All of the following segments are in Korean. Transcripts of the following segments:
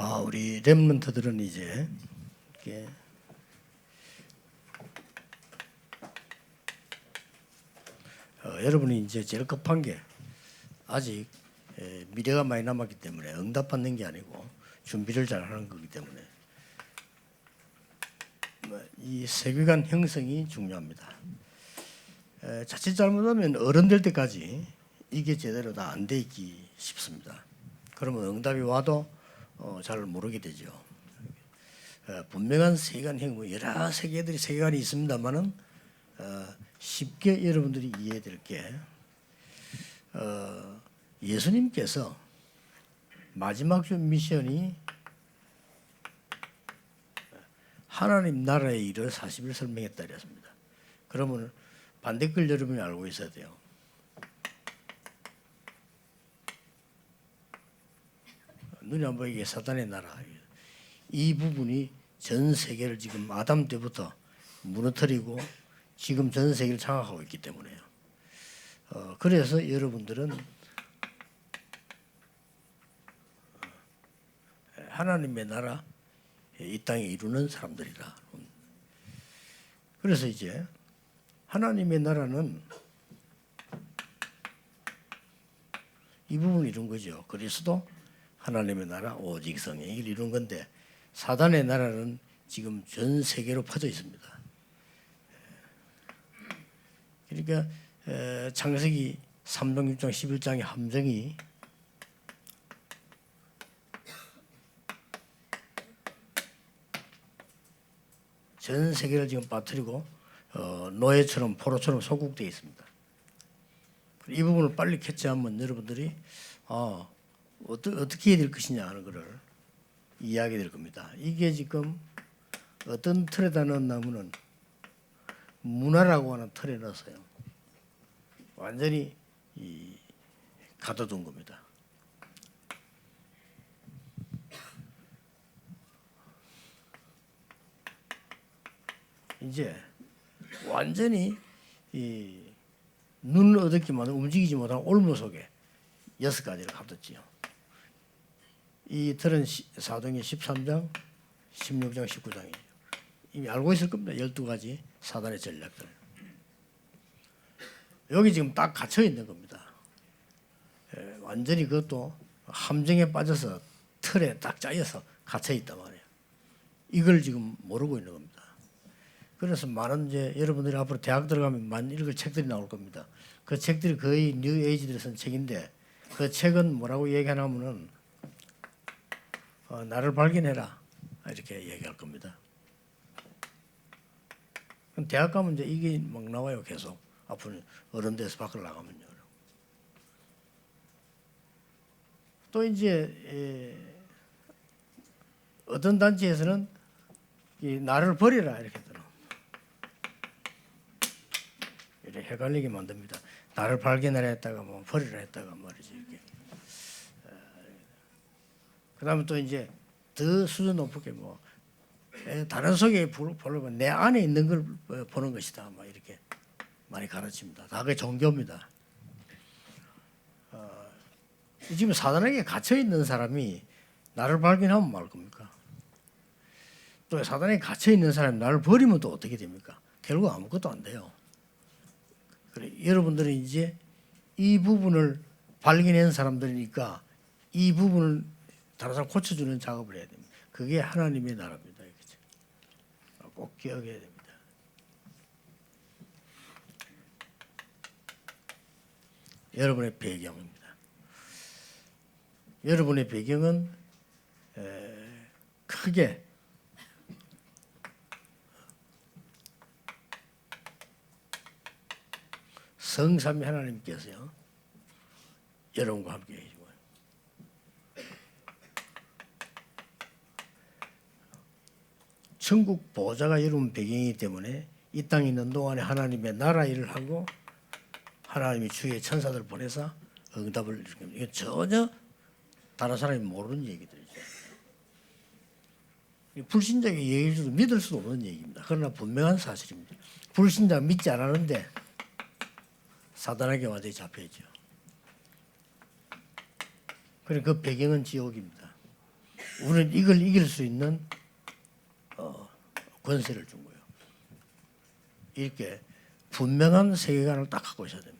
아, 우리 랩런트들은 이제 이렇게 어, 여러분이 이제 제일 급한 게 아직 에, 미래가 많이 남았기 때문에 응답받는 게 아니고 준비를 잘 하는 거기 때문에 뭐, 이 세계관 형성이 중요합니다. 에, 자칫 잘못하면 어른 될 때까지 이게 제대로 다 안 돼 있기 싶습니다. 그러면 응답이 와도 어, 잘 모르게 되죠. 어, 분명한 세계관 형, 뭐 여러 세계들이 세계관이 있습니다만은 어, 쉽게 여러분들이 이해될 게 어, 예수님께서 마지막 주 미션이 하나님 나라의 일을 40일 설명했다 이랬습니다. 그러면 반대글 여러분이 알고 있어야 돼요. 눈이 안 보이게 사단의 나라 이 부분이 전 세계를 지금 아담 때부터 무너뜨리고 지금 전 세계를 장악하고 있기 때문에요. 어, 그래서 여러분들은 하나님의 나라 이 땅에 이루는 사람들이라. 그래서 이제 하나님의 나라는 이 부분을 이룬 거죠. 그리스도 하나님의 나라 오직 성령이 이룬 건데 사단의 나라는 지금 전 세계로 퍼져 있습니다. 그러니까 에, 창세기 3장 6장 11장의 함정이 전 세계를 지금 빠뜨리고 어, 노예처럼 포로처럼 소국되어 있습니다. 이 부분을 빨리 캐치하면 여러분들이 아, 어떠, 어떻게 해야 될 것이냐 하는 것을 이야기 될 겁니다. 이게 지금 어떤 틀에다 넣었냐면은 문화라고 하는 틀에 넣었어요. 완전히 이 가둬둔 겁니다. 이제 완전히 이 눈을 어둡기만 움직이지 못한 올무 속에 여섯 가지를 가뒀지요. 이 시- 사도행전 13장, 16장, 19장이에요. 이미 알고 있을 겁니다. 12가지 사단의 전략들. 여기 지금 딱 갇혀 있는 겁니다. 예, 완전히 그것도 함정에 빠져서 틀에 딱 짜여서 갇혀 있단 말이에요. 이걸 지금 모르고 있는 겁니다. 그래서 많은 이제 여러분들이 앞으로 대학 들어가면 많이 읽을 책들이 나올 겁니다. 그 책들이 거의 뉴 에이지들이 쓴 책인데 그 책은 뭐라고 얘기하냐면은 어, 나를 발견해라 이렇게 얘기할 겁니다. 대학 가면 이제 이게 막 나와요 계속 앞으로 어른 돼서 밖으로 나가면요. 또 이제 에, 어떤 단체에서는 이 나를 버리라 이렇게 들어. 이렇게 헷갈리게 만듭니다. 나를 발견하라 했다가 뭐 버리라 했다가 말이지 이렇게. 그다음에 또 이제 더 수준 높게 뭐 에, 다른 속에 보려면 내 안에 있는 걸 어, 보는 것이다. 막 이렇게 많이 가르칩니다. 다 그게 종교입니다. 어, 지금 사단에게 갇혀 있는 사람이 나를 발견하면 말 겁니까? 또 사단에 갇혀 있는 사람이 나를 버리면 또 어떻게 됩니까? 결국 아무것도 안 돼요. 그래 여러분들은 이제 이 부분을 발견한 사람들이니까 이 부분을 다른 사람 고쳐주는 작업을 해야 됩니다. 그게 하나님의 나라입니다. 꼭 기억해야 됩니다. 여러분의 배경입니다. 여러분의 배경은 에, 크게 성삼위 하나님께서요 여러분과 함께 해주고 천국 보좌가 여러분 배경이기 때문에 이 땅에 있는 동안에 하나님의 나라 일을 하고 하나님이 주의 천사들 보내서 응답을 이게 전혀 다른 사람이 모르는 얘기들이죠. 이 불신자에게 얘기해 줘도 믿을 수 없는 얘기입니다. 그러나 분명한 사실입니다. 불신자 믿지 않았는데 사단에게 완전히 잡혀있죠. 그래 그 배경은 지옥입니다. 우리는 이걸 이길 수 있는 어, 권세를 준 거예요. 이렇게 분명한 세계관을 딱 갖고 있어야 됩니다.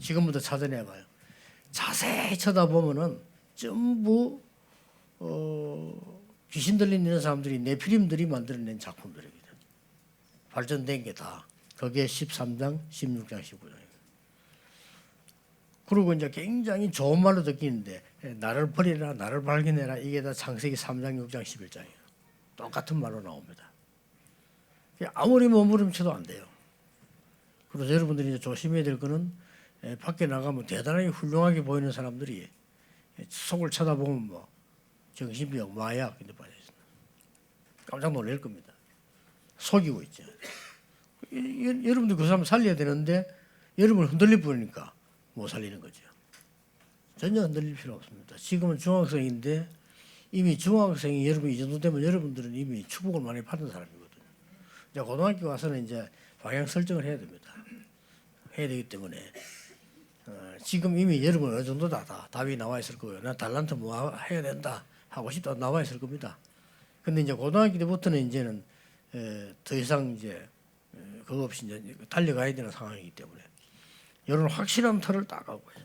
지금부터 찾아내봐요. 자세히 쳐다보면은 전부 어, 귀신 들린 이런 사람들이 네피림들이 만들어낸 작품들이거든요. 발전된 게 다. 거기에 13장, 16장, 19장이에요. 그리고 이제 굉장히 좋은 말로 듣기는데 나를 버리라, 나를 발견해라 이게 다 창세기 3장, 6장, 11장이에요. 똑같은 말로 나옵니다. 아무리 몸부림쳐도 안 돼요. 그래서 여러분들이 이제 조심해야 될 거는 에, 밖에 나가면 대단하게 훌륭하게 보이는 사람들이 속을 쳐다보면 뭐 정신병, 마약 이런 데 빠져 있어요. 깜짝 놀랄 겁니다. 속이고 있죠. 여러분들 그 사람 살려야 되는데 여러분 흔들릴 뿐이니까 못 살리는 거죠. 전혀 흔들릴 필요 없습니다. 지금은 중학생인데 이미 중학생이 여러분 이 정도 되면 여러분들은 이미 축복을 많이 받은 사람이거든요. 이제 고등학교 가서는 이제 방향 설정을 해야 됩니다. 해야 되기 때문에 어, 지금 이미 여러분 어느 정도다 다 답이 나와 있을 거예요. 나 달란트 뭐 하- 해야 된다 하고 싶다 나와 있을 겁니다. 근데 이제 고등학교 때부터는 이제는 에, 더 이상 이제 에, 그거 없이 이제 달려가야 되는 상황이기 때문에 이런 확실한 틀을 딱 있어요.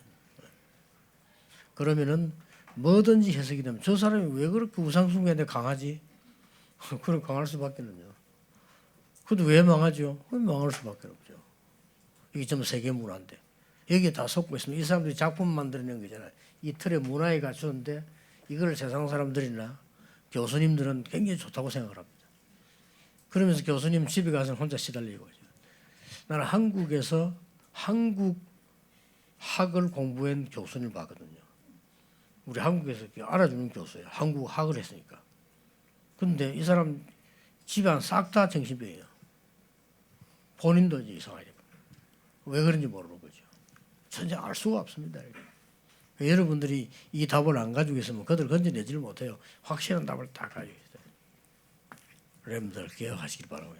그러면은 뭐든지 해석이 되면 저 사람이 왜 그렇게 우상숭배인데 강하지? 그럼 강할 수밖에는요. 그래도 왜 망하죠? 왜 망할 수밖에 없죠. 이게 좀 세계 문화인데 여기에 다 속고 있으면 이 사람들이 작품 만들어낸 거잖아요. 이 틀의 문화에 갖추는데 이걸 세상 사람들이나 교수님들은 굉장히 좋다고 생각을 합니다. 그러면서 교수님 집에 가서 혼자 시달리고 있어요. 나는 한국에서 한국 학을 공부한 교수님을 봤거든요. 우리 한국에서 알아주는 교수예요. 한국 학을 했으니까. 근데 이 사람 집안 싹 다 정신병이에요. 본인도 이제 이상하게. 왜 그런지 모르는 거죠. 전혀 알 수가 없습니다. 여러분들이 이 답을 안 가지고 있으면 그들 건져내지를 못해요. 확실한 답을 딱 가지고 있어요. 여러분들 기억하시기 바라고요.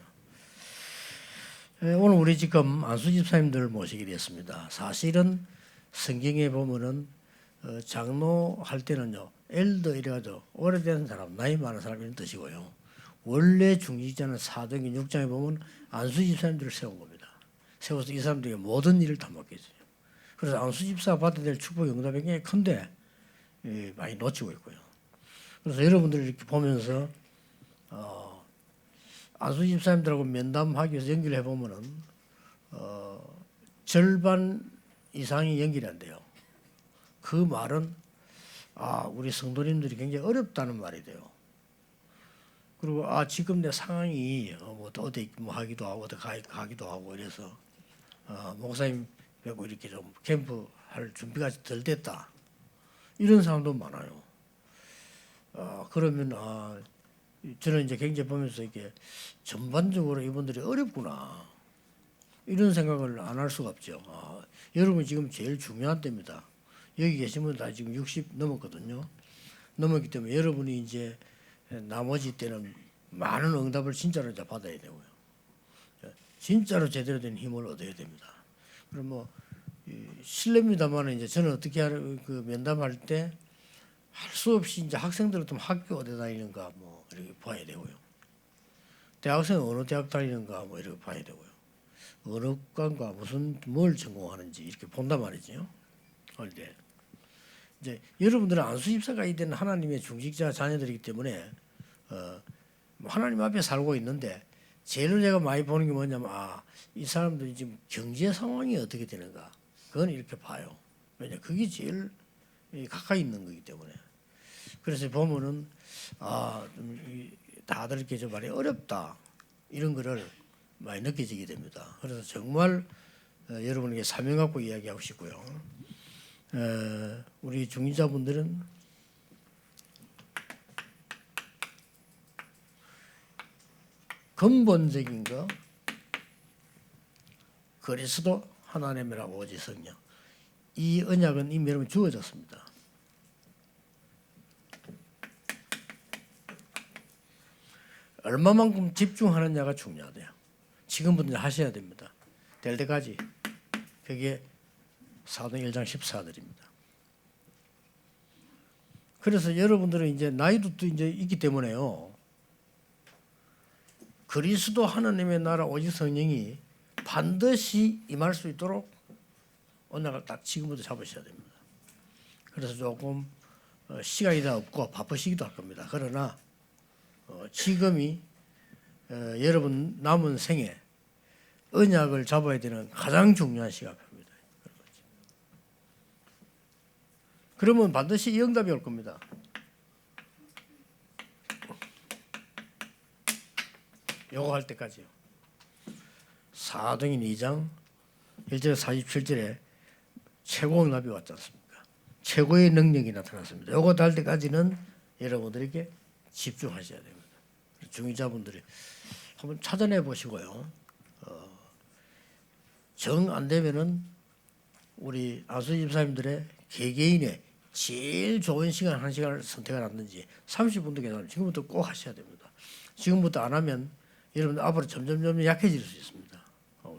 에, 오늘 우리 지금 안수 집사님들 모시게 됐습니다. 사실은 성경에 보면은 어, 장로 할 때는요 엘더 이래가지고 오래된 사람 나이 많은 사람 이런 뜻이고요. 원래 중직자는 4장인 6장에 보면 안수 집사님들을 세운 겁니다. 세워서 이 사람들이 모든 일을 다 맡겼어요. 그래서 안수 집사 받아야 될 축복 응답이 굉장히 큰데 예, 많이 놓치고 있고요. 그래서 여러분들 이렇게 보면서 어, 안수 집사님들하고 면담하기 위해서 연결해 보면은 어, 절반 이상이 연결이 안 돼요. 그 말은 아 우리 성도님들이 굉장히 어렵다는 말이 돼요. 그리고 아 지금 내 상황이 어, 뭐 어디 뭐 하기도 하고 어디 가, 가기도 하고 이래서 어, 목사님 뵙고 이렇게 좀 캠프 할 준비가 덜 됐다 이런 사람도 많아요. 어, 그러면 아 저는 이제 굉장히 보면서 이게 전반적으로 이분들이 어렵구나 이런 생각을 안 할 수가 없죠. 아, 여러분 지금 제일 중요한 때입니다. 여기 계신 분다 지금 60 넘었거든요. 넘었기 때문에 여러분이 이제 나머지 때는 많은 응답을 진짜로 이제 받아야 되고요. 진짜로 제대로 된 힘을 얻어야 됩니다. 그럼 뭐 이, 실례입니다만 이제 저는 어떻게 그 면담할 때 할 수 없이 이제 학생들은 좀 학교 어디 다니는가 뭐 이렇게 봐야 되고요. 대학생 어느 대학 다니는가 뭐 이렇게 봐야 되고요. 어느 과과 무슨 뭘 전공하는지 이렇게 본단 말이죠. 할 때. 이제 여러분들은 안수 집사가 이된 하나님의 중직자 자녀들이기 때문에 어, 뭐 하나님 앞에 살고 있는데 제일 제가 많이 보는 게 뭐냐면 아, 이 사람들이 지금 경제 상황이 어떻게 되는가 그건 이렇게 봐요. 왜냐 그게 제일 이 가까이 있는 거기 때문에 그래서 보면은 아, 다들 이렇게 좀 많이 어렵다 이런 거를 많이 느껴지게 됩니다. 그래서 정말 어, 여러분에게 사명 갖고 이야기하고 싶고요. 에, 우리 중위자분들은 근본적인 거 그리스도 하나님이라고 오직 성령 이 언약은 이미 여러분 주어졌습니다. 얼마만큼 집중하느냐가 중요하대요. 지금부터 하셔야 됩니다. 될 때까지 그게 사도 1장 14절입니다. 그래서 여러분들은 이제 나이도 또 이제 있기 때문에요. 그리스도 하나님의 나라 오직 성령이 반드시 임할 수 있도록 언약을 딱 지금부터 잡으셔야 됩니다. 그래서 조금 어, 시간이 다 없고 바쁘시기도 할 겁니다. 그러나 어, 지금이 어, 여러분 남은 생에 언약을 잡아야 되는 가장 중요한 시간입니다. 그러면 반드시 이 응답이 올 겁니다. 요거 할 때까지요. 사도행 2장 1절 47절에 최고 응답이 왔지 않습니까? 최고의 능력이 나타났습니다. 요거 할 때까지는 여러분들에게 집중하셔야 됩니다. 중위자분들이 한번 찾아내 보시고요. 어, 정안 되면은 우리 아수 집사님들의 개개인의 제일 좋은 시간 한 시간을 선택을 하든지 30분도 괜찮아요. 지금부터 꼭 하셔야 됩니다. 지금부터 안 하면 여러분들 앞으로 점점 점점 약해질 수 있습니다. 어.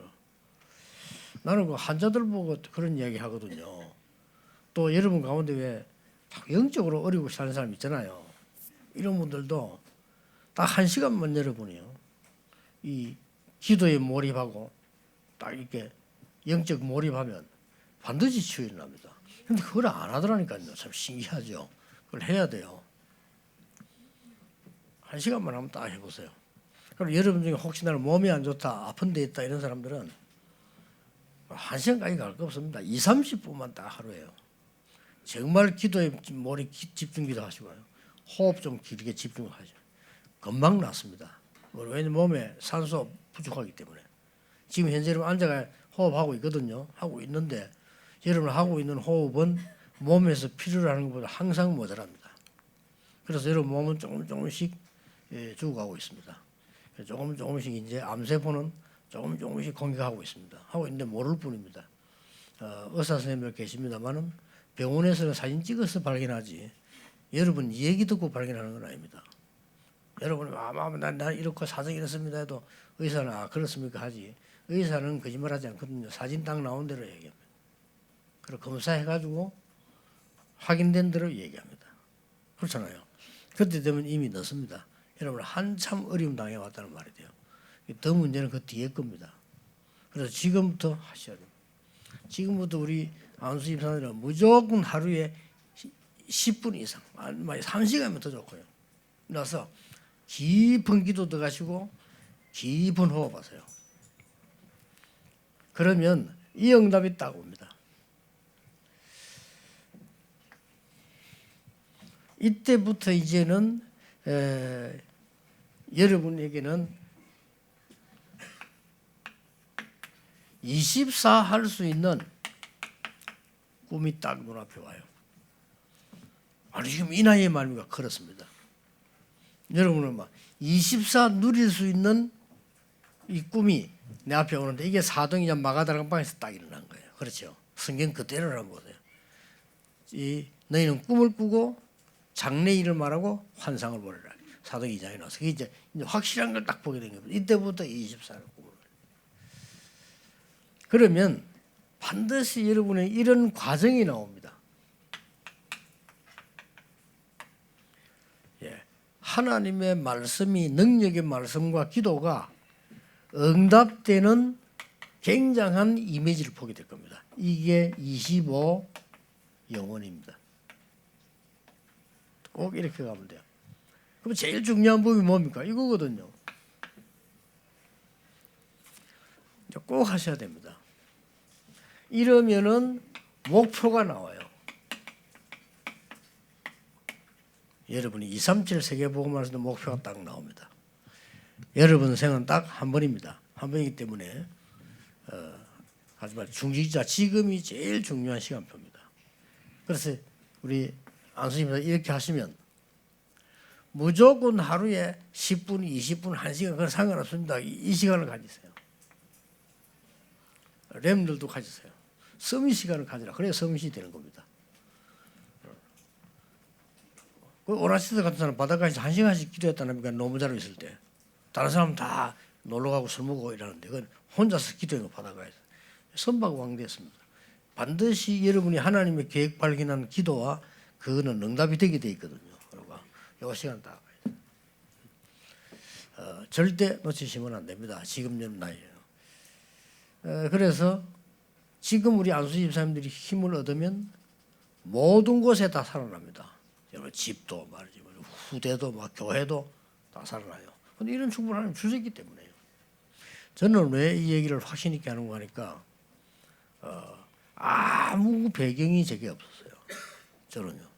나는 그 환자들 보고 그런 이야기 하거든요. 또 여러분 가운데 왜 영적으로 어리고 사는 사람 있잖아요. 이런 분들도 딱 한 시간만 여러분이요. 이 기도에 몰입하고 딱 이렇게 영적 몰입하면 반드시 치유가 납니다. 근데 그걸 안 하더라니까요. 참 신기하죠. 그걸 해야 돼요. 한 시간만 하면 딱 해보세요. 그럼 여러분 중에 혹시 나는 몸이 안 좋다, 아픈 데 있다 이런 사람들은 한 시간까지 갈 거 없습니다. 2, 30분만 딱 하루에요. 정말 기도에 몰입 집중 기도하시고요. 호흡 좀 길게 집중하죠. 금방 낫습니다. 왜냐면 몸에 산소 부족하기 때문에. 지금 현재 여러분 앉아가 호흡하고 있거든요. 하고 있는데 여러분 하고 있는 호흡은 몸에서 필요로 하는 것보다 항상 모자랍니다. 그래서 여러분 몸은 조금 조금씩 예, 죽어가고 있습니다. 조금 조금씩 이제 암세포는 조금 조금씩 공격하고 있습니다. 하고 있는데 모를 뿐입니다. 어, 의사 선생님들 계십니다만은 병원에서는 사진 찍어서 발견하지 여러분 얘기 듣고 발견하는 건 아닙니다. 여러분이 아마 난, 난 이렇고 사정이 이렇습니다 해도 의사는 아 그렇습니까 하지 의사는 거짓말하지 않거든요. 사진 딱 나온 대로 얘기합니다. 그리고 검사해가지고 확인된 대로 얘기합니다. 그렇잖아요. 그때 되면 이미 늦습니다. 여러분 한참 어려움 당해 왔다는 말이 돼요. 더 문제는 그 뒤에 겁니다. 그래서 지금부터 하셔야 됩니다. 지금부터 우리 안수 집사들은 무조건 하루에 10분 이상, 아니 3시간이면 더 좋고요. 나서 깊은 기도 들어가시고 깊은 호흡하세요. 그러면 이 응답이 딱 옵니다. 이때부터 이제는 에, 여러분에게는 24 할 수 있는 꿈이 딱 눈앞에 와요. 아니 지금 이 나이에 말입니까? 그렇습니다. 여러분은 막 24 누릴 수 있는 이 꿈이 내 앞에 오는데 이게 사동이냐 마가다락 방에서 딱 일어난 거예요. 그렇죠? 성경 그대로라는 거예요. 이 너희는 꿈을 꾸고 장래일을 말하고 환상을 보내라. 사도 2장에 나와서 그게 이제 확실한 걸 딱 보게 된 겁니다. 이때부터 24를 꿈을. 그러면 반드시 여러분의 이런 과정이 나옵니다. 예. 하나님의 말씀이 능력의 말씀과 기도가 응답되는 굉장한 이미지를 보게 될 겁니다. 이게 25 영혼입니다. 꼭 이렇게 가면 돼요. 그럼 제일 중요한 법이 뭡니까? 이거거든요. 꼭 하셔야 됩니다. 이러면은 목표가 나와요. 여러분이 237 세계보고만에서도 목표가 딱 나옵니다. 여러분 생은 딱 한 번입니다. 한 번이기 때문에 어, 하지만 중직자 지금이 제일 중요한 시간표입니다. 그래서 우리 안수님이 이렇게 하시면 무조건 하루에 10분, 20분, 1시간 그건 상관없습니다. 이 시간을 가지세요. 램들도 가지세요. 서밋 시간을 가지라. 그래야 서밋이 되는 겁니다. 그 오라시스 같은 사람 바닷가에서 한 시간씩 기도했다니까 잘 있을 때 다른 사람 다 놀러 가고 술 먹고 이러는데 그건 혼자서 기도한 거 바닷가에서 선박 왕대였습니다. 반드시 여러분이 하나님의 계획 발견한 기도와 그거는 응답이 되게 돼 있거든요. 그리고 요 시간 돼요. 어, 절대 놓치시면 안 됩니다. 지금 년 나이에요. 어, 그래서 지금 우리 안수 집사님들이 힘을 얻으면 모든 곳에 다 살아납니다. 여러분 집도 말이지 뭐 후대도 막 교회도 다 살아나요. 근데 이런 충분을 하나님 주셨기 때문에요. 저는 왜 이 얘기를 확신 있게 하는 거 하니까 어, 아무 배경이 제게 없었어요. 저는요.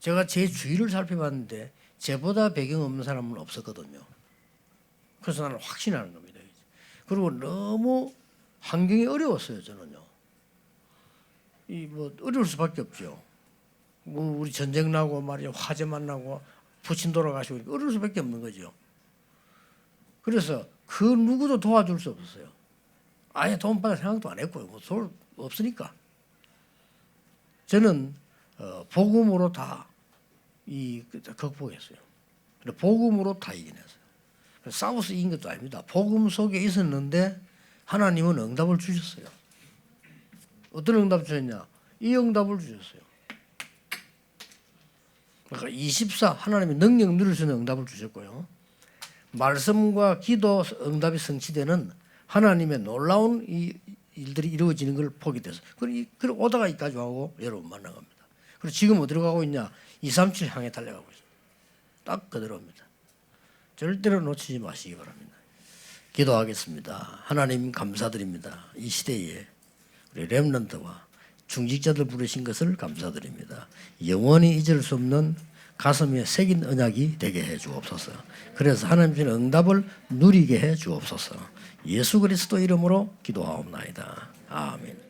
제가 제 주위를 살펴봤는데 제보다 배경 없는 사람은 없었거든요. 그래서 나는 확신하는 겁니다. 그리고 너무 환경이 어려웠어요. 저는요. 이 뭐 어려울 수밖에 없죠. 뭐 우리 전쟁 나고 말이야 화재만 나고 부친 돌아가시고 어려울 수밖에 없는 거죠. 그래서 그 누구도 도와줄 수 없었어요. 아예 돈 받을 생각도 안 했고요. 뭐 서울 없으니까. 저는 어, 복음으로 다 이 그, 극복했어요. 복음으로 다 이겨냈어요. 싸워서 이긴 것도 아닙니다. 복음 속에 있었는데 하나님은 응답을 주셨어요. 어떤 응답 주셨냐? 이 응답을 주셨어요. 그러니까 24 하나님의 능력 누릴 수 있는 응답을 주셨고요. 말씀과 기도 응답이 성취되는 하나님의 놀라운 이 일들이 이루어지는 걸 보게 돼서 그리고 오다가 이까지 하고 여러분 만난 겁니다. 그리고 지금 어디로 가고 있냐? 237 향해 달려가고 있습니다. 딱 그대로입니다. 절대로 놓치지 마시기 바랍니다. 기도하겠습니다. 하나님 감사드립니다. 이 시대에 우리 렘넌트와 중직자들 부르신 것을 감사드립니다. 영원히 잊을 수 없는 가슴에 새긴 언약이 되게 해 주옵소서. 그래서 하나님 주신 응답을 누리게 해 주옵소서. 예수 그리스도 이름으로 기도하옵나이다. 아멘.